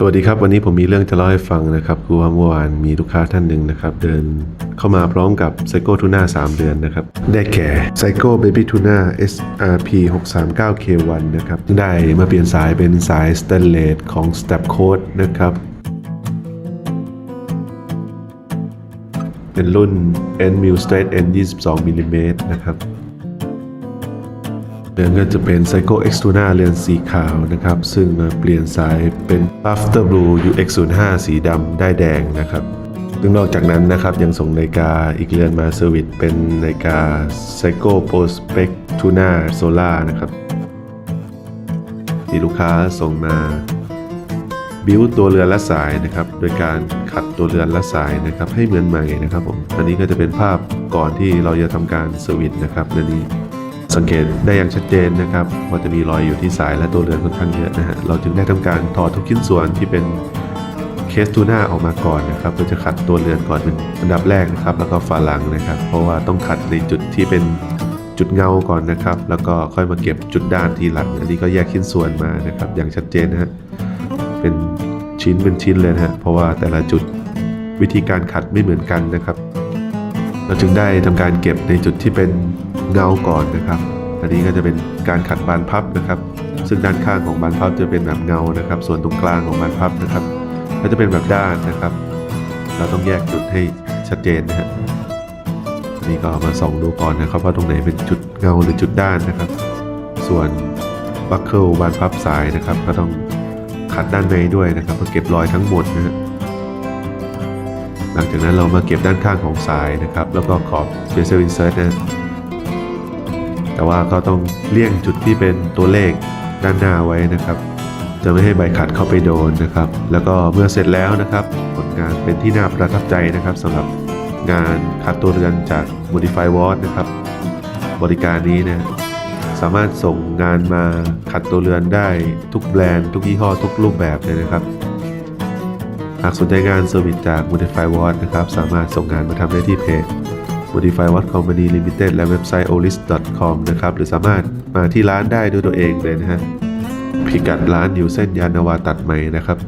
สวัสดีครับ วันนี้ผมมีเรื่องจะเล่าให้ฟังนะครับคือว่าเมื่อวานมีลูกค้าท่านหนึ่งนะครับ เดินเข้ามาพร้อมกับไซโก้ทูน่า3 เดือนนะครับ ได้แก่ไซโก้เบบี้ทูน่า SRP 639 K1 นะครับ ได้มาเปลี่ยนสายเป็นสายสเตนเลสของ Step Code นะครับ เป็นรุ่น N m i l Straight N 22มิลลิเมตรนะครับ เรือนก็จะเป็น Psycho X Tuna เรือนสีขาวนะครับ ซึ่งมาเปลี่ยนสายเป็น After Blue UX05 สีดำได้แดงนะครับซึ่งนอกจากนั้นนะครับยังส่งนาฬิกาอีกเรือนมาเซอร์วิสเป็นนาฬิกา Psycho Prospect Tuna Solar นะครับ ที่ลูกค้าส่งมาบิวตัวเรือนและสายนะครับ โดยการขัดตัวเรือนและสายนะครับให้เหมือนใหม่นะครับผมอันนี้ก็จะเป็นภาพก่อนที่เราจะทำการเซอร์วิสนะครับอันนี้ สังเกตได้อย่างชัดเจนนะครับว่าจะมีรอยอยู่ที่สายและตัวเรือนค่อนข้างเยอะนะฮะเราจึงได้ทำการถอดทุกชิ้นส่วนที่เป็นเคสทูน่าออกมาก่อนนะครับเพื่อจะขัดตัวเรือนก่อนเป็นอันดับแรกนะครับ แล้วก็ฝาหลังนะครับ เพราะว่าต้องขัดในจุดที่เป็นจุดเงาก่อนนะครับ แล้วก็ค่อยมาเก็บจุดด้านทีหลัง อันนี้ก็แยกชิ้นส่วนมานะครับ อย่างชัดเจนนะฮะเป็นชิ้นเป็นชิ้นเลยนะฮะเพราะว่าแต่ละจุดวิธีการขัดไม่เหมือนกันนะครับ เราจึงได้ทำการเก็บในจุดที่เป็น เงาก่อนนะครับ อันนี้ก็จะเป็นการขัดบานพับนะครับ ซึ่งด้านข้างของบานพับจะเป็นแบบเงานะครับ ส่วนตรงกลางของบานพับนะครับ ก็จะเป็นแบบด้านนะครับ เราต้องแยกจุดให้ชัดเจนนะฮะอันนี้ก็มาส่องดูก่อนนะครับว่าตรงไหนเป็นจุดเงาหรือจุดด้านนะครับ ส่วนบัคเกิลบานพับสายนะครับ ก็ต้องขัดด้านในด้วยนะครับเพื่อเก็บรอยทั้งหมดนะฮะหลังจากนั้นเรามาเก็บด้านข้างของสายนะครับ แล้วก็ขอบ Special Insert นะ แต่ว่าก็ต้องเลี่ยงจุดที่เป็นตัวเลขด้านหน้าไว้นะครับ จะไม่ให้ใบขัดเข้าไปโดนนะครับ แล้วก็เมื่อเสร็จแล้วนะครับ ผลงานเป็นที่น่าประทับใจนะครับสำหรับงานขัดตัวเรือนจาก Modify Watch นะครับ บริการนี้นะสามารถส่งงานมาขัดตัวเรือนได้ทุกแบรนด์ทุกยี่ห้อทุกรูปแบบเลยนะครับ หากสนใจงานเซอร์วิสจาก Modify Watch นะครับ สามารถส่งงานมาทำได้ที่เพจ Modify Watch Company Limited และเว็บไซต์ olis.com นะครับ หรือสามารถมาที่ร้านได้ด้วยตัวเองเลยนะฮะ พิกัดร้านอยู่เส้นยานนาวาตัดใหม่นะครับ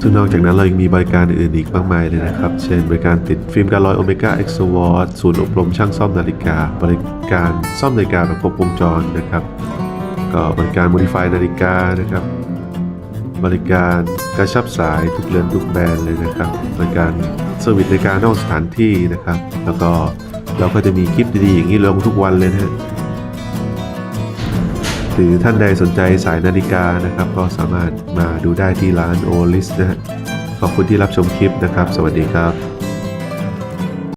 ซึ่งนอกจากนั้นเรายังมีบริการอื่นอีกมากมายเลยนะครับ เช่น บริการติดฟิล์มการลอยโอเมก้าเอ็กซ์วอร์ศูนย์อบรมช่างซ่อมนาฬิกา บริการซ่อมนาฬิกาแบบครบวงจรนะครับ ก็บริการ modify นาฬิกานะครับ บริการกระชับสายทุกเรือนทุกแบรนด์เลยนะครับ บริการ เซอร์วิสในการนอกสถานที่นะครับ แล้วก็เราก็จะมีคลิปดีๆอย่างนี้ลงทุกวันเลยนะฮะหรือท่านใดสนใจสายนาฬิกานะครับ ก็สามารถมาดูได้ที่ร้านโอลิสนะฮะขอบคุณที่รับชมคลิปนะครับ สวัสดีครับ